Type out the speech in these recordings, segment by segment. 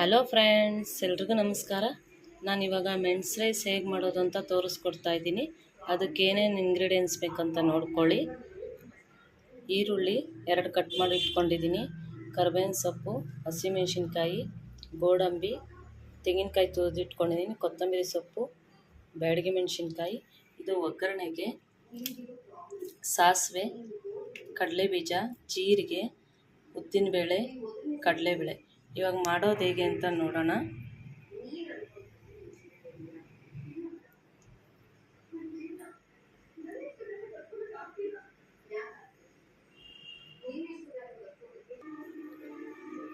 Hello friends ಎಲ್ರಿಗೂ ನಮಸ್ಕಾರ. ನಾನು ಇವಾಗ ಮೆಣಸು ರೈಸ್ ಹೇಗೆ ಮಾಡೋದು ಅಂತ ತೋರಿಸ್ಕೊಡ್ತಾ ಇದ್ದೀನಿ. ಅದಕ್ಕೆ ಏನೇನು ಇಂಗ್ರೀಡಿಯೆಂಟ್ಸ್ ಬೇಕಂತ ನೋಡ್ಕೊಳ್ಳಿ. ಈರುಳ್ಳಿ ಎರಡು ಕಟ್ ಮಾಡಿ ಇಟ್ಕೊಂಡಿದ್ದೀನಿ. ಕರ್ಬೇವಿನ ಸೊಪ್ಪು, ಹಸಿಮೆಣ್ಸಿನ್ಕಾಯಿ, ಗೋಡಂಬಿ, ತೆಂಗಿನಕಾಯಿ ತುರಿದಿಟ್ಕೊಂಡಿದ್ದೀನಿ ಕೊತ್ತಂಬರಿ ಸೊಪ್ಪು, ಬ್ಯಾಡಗಿ ಮೆಣಸಿನ್ಕಾಯಿ. ಇದು ಒಗ್ಗರಣೆಗೆ ಸಾಸಿವೆ, ಕಡಲೆಬೀಜ, ಜೀರಿಗೆ, ಉದ್ದಿನಬೇಳೆ, ಕಡಲೆಬೇಳೆ. ಇವಾಗ ಮಾಡೋದು ಹೇಗೆ ಅಂತ ನೋಡೋಣ.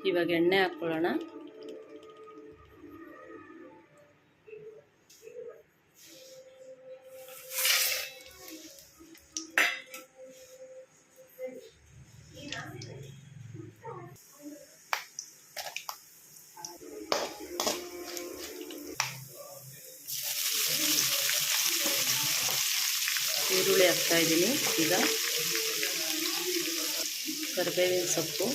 ಇವಾಗ ಎಣ್ಣೆ ಹಾಕ್ಕೊಳ್ಳೋಣ. ಈರುಳ್ಳಿ ಹಾಕ್ತಾ ಇದ್ದೀನಿ. ಈಗ ಕರಿಬೇವಿನ ಸೊಪ್ಪು,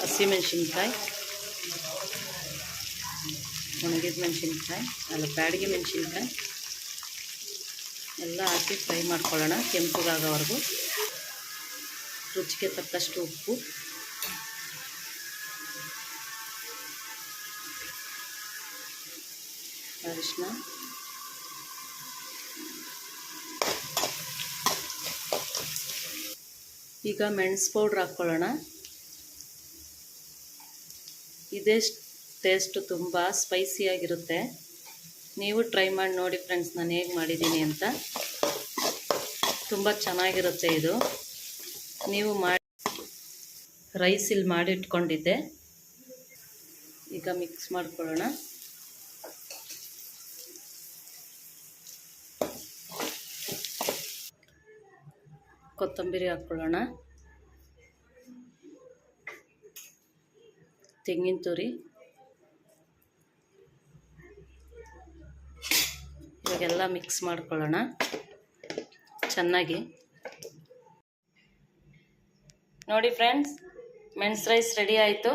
ಹಸಿಮೆಣ್ಸಿನ್ಕಾಯಿ, ಒಣಗಿದ ಮೆಣಸಿನ್ಕಾಯಿ, ಅಲ್ಲ ಬ್ಯಾಡಿಗೆ ಮೆಣಸಿನ್ಕಾಯಿ, ಎಲ್ಲ ಹಾಕಿ ಫ್ರೈ ಮಾಡ್ಕೊಳ್ಳೋಣ ಕೆಂಪುಗಾಗೋವರೆಗೂ. ರುಚಿಗೆ ತಕ್ಕಷ್ಟು ಉಪ್ಪು. ಅರಿಶಿನ ಈಗ ಮೆಣಸು ಪೌಡ್ರ್ ಹಾಕ್ಕೊಳ್ಳೋಣ. ಇದೇ ಟೇಸ್ಟ್ ತುಂಬ ಸ್ಪೈಸಿಯಾಗಿರುತ್ತೆ ನೀವು ಟ್ರೈ ಮಾಡಿ ನೋಡಿ ಫ್ರೆಂಡ್ಸ್ ನಾನು ಹೇಗೆ ಮಾಡಿದ್ದೀನಿ ಅಂತ. ತುಂಬ ಚೆನ್ನಾಗಿರುತ್ತೆ ಇದು. ನೀವು ಮಾಡಿ ರೈಸ್ ಇಲ್ಲಿ ಮಾಡಿಟ್ಕೊಂಡಿದ್ದೆ. ಈಗ ಮಿಕ್ಸ್ ಮಾಡ್ಕೊಳ್ಳೋಣ. ಕೊತ್ತಂಬರಿ ಹಾಕ್ಕೊಳ್ಳೋಣ. ತೆಂಗಿನ ತುರಿ. ಇವಾಗೆಲ್ಲ ಮಿಕ್ಸ್ ಮಾಡ್ಕೊಳ್ಳೋಣ. ಚೆನ್ನಾಗಿ. ನೋಡಿ ಫ್ರೆಂಡ್ಸ್ ಮೆಣಸು ರೈಸ್ ರೆಡಿ ಆಯಿತು.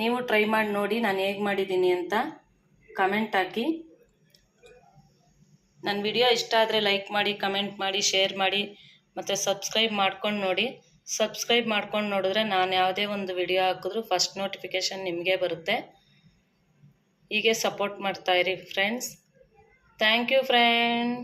ನೀವು ಟ್ರೈ ಮಾಡಿ ನೋಡಿ ನಾನು ಹೇಗೆ ಮಾಡಿದ್ದೀನಿ ಅಂತ ಕಮೆಂಟ್ ಹಾಕಿ. ನನ್ನ ವಿಡಿಯೋ ಇಷ್ಟ ಆದರೆ ಲೈಕ್ ಮಾಡಿ ಕಮೆಂಟ್ ಮಾಡಿ ಶೇರ್ ಮಾಡಿ, ಮತ್ತು ಸಬ್ಸ್ಕ್ರೈಬ್ ಮಾಡ್ಕೊಂಡು ನೋಡಿ. ಸಬ್ಸ್ಕ್ರೈಬ್ ಮಾಡ್ಕೊಂಡು ನೋಡಿದ್ರೆ ನಾನು ಯಾವುದೇ ಒಂದು ವಿಡಿಯೋ ಹಾಕಿದ್ರೂ ಫಸ್ಟ್ ನೋಟಿಫಿಕೇಷನ್ ನಿಮಗೆ ಬರುತ್ತೆ. ಹೀಗೆ ಸಪೋರ್ಟ್ ಮಾಡ್ತಾಯಿರಿ ಫ್ರೆಂಡ್ಸ್ ಥ್ಯಾಂಕ್ ಯು ಫ್ರೆಂಡ್